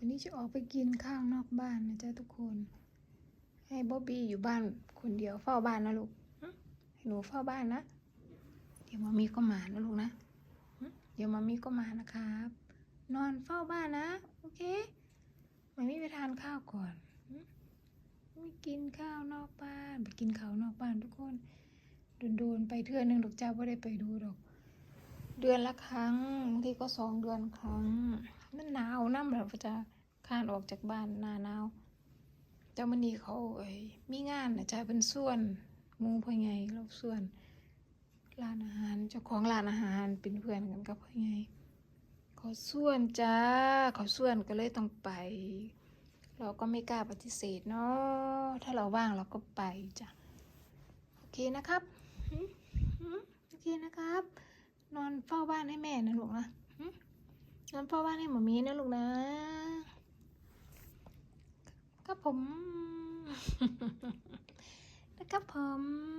วันนี้จะออกไปกินข้าวนอกบ้านนะจ๊ะทุกคน ให้บ๊อบบี้อยู่บ้านคนเดียวเฝ้าบ้านนะลูกหึให้หนูเฝ้าบ้านนะ เดี๋ยวมามีก็มานะลูกนะ เดี๋ยวมามีก็มานะครับ นอนเฝ้าบ้านนะ โอเคมามีไปทานข้าวก่อนไม่กินข้าวนอกบ้าน ไปกินข้าวนอกบ้านทุกคน โดนๆไปเทื่อหนึงดอกจ้าไม่ได้ไปดูดอก เดือนละครั้งบางทีก็สองเดือนครั้ง มันหนาวน้ำแบบจะขานออกจากบ้านหน้าหนาวเจ้ามันนีเขาเอ้ยมีงานนะจ้ายเป็นส่วนมูพ่อใหญ่เราส่วนร้านอาหารเจ้าของร้านอาหารเป็นเพื่อนกันกับพ่อใหญ่เขาส่วนจ้าเขาส่วนก็เลยต้องไป เราก็ไม่กล้าปฏิเสธเนาะถ้าเราว่างเราก็ไปจ้ะโอเคนะครับโอเคนะครับ นอนเฝ้าบ้านให้แม่นะลูกนะนอนเฝ้าบ้านให้หมอมีนะลูกนะ ก็ผม นะครับผม